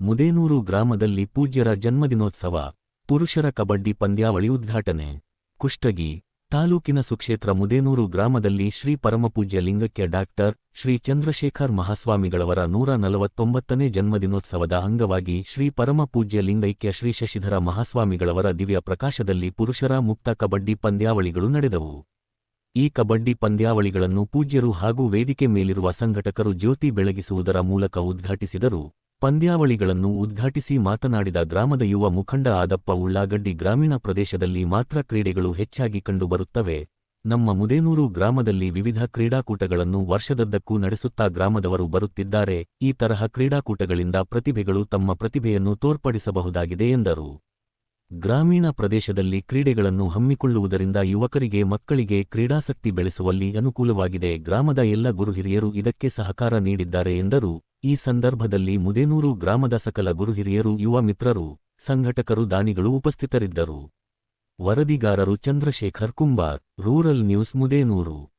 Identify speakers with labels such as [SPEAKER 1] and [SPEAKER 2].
[SPEAKER 1] ಮುದೇನೂರು ಗ್ರಾಮದಲ್ಲಿ ಪೂಜ್ಯರ ಜನ್ಮದಿನೋತ್ಸವ, ಪುರುಷರ ಕಬಡ್ಡಿ ಪಂದ್ಯಾವಳಿ ಉದ್ಘಾಟನೆ. ಕುಷ್ಟಗಿ, ತಾಲೂಕಿನ ಸುಕ್ಷೇತ್ರ ಮುದೇನೂರು ಗ್ರಾಮದಲ್ಲಿ ಶ್ರೀ ಪರಮಪೂಜ್ಯ ಲಿಂಗಕ್ಕೆ ಡಾಕ್ಟರ್ ಶ್ರೀ ಚಂದ್ರಶೇಖರ್ ಮಹಾಸ್ವಾಮಿಗಳವರ ನೂರ ನಲವತ್ತೊಂಬತ್ತನೇ ಜನ್ಮದಿನೋತ್ಸವದ ಅಂಗವಾಗಿ ಶ್ರೀ ಪರಮಪೂಜ್ಯ ಲಿಂಗೈಕ್ಯ ಶ್ರೀ ಶಶಿಧರ ಮಹಾಸ್ವಾಮಿಗಳವರ ದಿವ್ಯ ಪ್ರಕಾಶದಲ್ಲಿ ಪುರುಷರ ಮುಕ್ತ ಕಬಡ್ಡಿ ಪಂದ್ಯಾವಳಿಗಳು ನಡೆದವು. ಈ ಕಬಡ್ಡಿ ಪಂದ್ಯಾವಳಿಗಳನ್ನು ಪೂಜ್ಯರು ಹಾಗೂ ವೇದಿಕೆ ಮೇಲಿರುವ ಸಂಘಟಕರು ಜ್ಯೋತಿ ಬೆಳಗಿಸುವುದರ ಮೂಲಕ ಉದ್ಘಾಟಿಸಿದರು. ಪಂದ್ಯಾವಳಿಗಳನ್ನು ಉದ್ಘಾಟಿಸಿ ಮಾತನಾಡಿದ ಗ್ರಾಮದ ಯುವ ಮುಖಂಡ ಆದಪ್ಪ ಉಳ್ಳಾಗಡ್ಡಿ ಗ್ರಾಮೀಣ ಪ್ರದೇಶದಲ್ಲಿ ಮಾತ್ರ ಕ್ರೀಡೆಗಳು ಹೆಚ್ಚಾಗಿ ಕಂಡುಬರುತ್ತವೆ. ನಮ್ಮ ಮುದೇನೂರು ಗ್ರಾಮದಲ್ಲಿ ವಿವಿಧ ಕ್ರೀಡಾಕೂಟಗಳನ್ನು ವರ್ಷದದ್ದಕ್ಕೂ ನಡೆಸುತ್ತಾ ಗ್ರಾಮದವರು ಬರುತ್ತಿದ್ದಾರೆ. ಈ ತರಹ ಕ್ರೀಡಾಕೂಟಗಳಿಂದ ಪ್ರತಿಭೆಗಳು ತಮ್ಮ ಪ್ರತಿಭೆಯನ್ನು ತೋರ್ಪಡಿಸಬಹುದಾಗಿದೆ ಎಂದರು. ಗ್ರಾಮೀಣ ಪ್ರದೇಶದಲ್ಲಿ ಕ್ರೀಡೆಗಳನ್ನು ಹಮ್ಮಿಕೊಳ್ಳುವುದರಿಂದ ಯುವಕರಿಗೆ ಮಕ್ಕಳಿಗೆ ಕ್ರೀಡಾಸಕ್ತಿ ಬೆಳೆಸುವಲ್ಲಿ ಅನುಕೂಲವಾಗಿದೆ. ಗ್ರಾಮದ ಎಲ್ಲ ಗುರುಹಿರಿಯರು ಇದಕ್ಕೆ ಸಹಕಾರ ನೀಡಿದ್ದಾರೆ ಎಂದರು. ಈ ಸಂದರ್ಭದಲ್ಲಿ ಮುದೇನೂರು ಗ್ರಾಮದ ಸಕಲ ಗುರುಹಿರಿಯರು ಯುವ ಮಿತ್ರರು, ಸಂಘಟಕರು, ದಾನಿಗಳು ಉಪಸ್ಥಿತರಿದ್ದರು. ವರದಿಗಾರರು ಚಂದ್ರಶೇಖರ್ ಕುಂಬಾರ್, ರೂರಲ್ ನ್ಯೂಸ್ ಮುದೇನೂರು.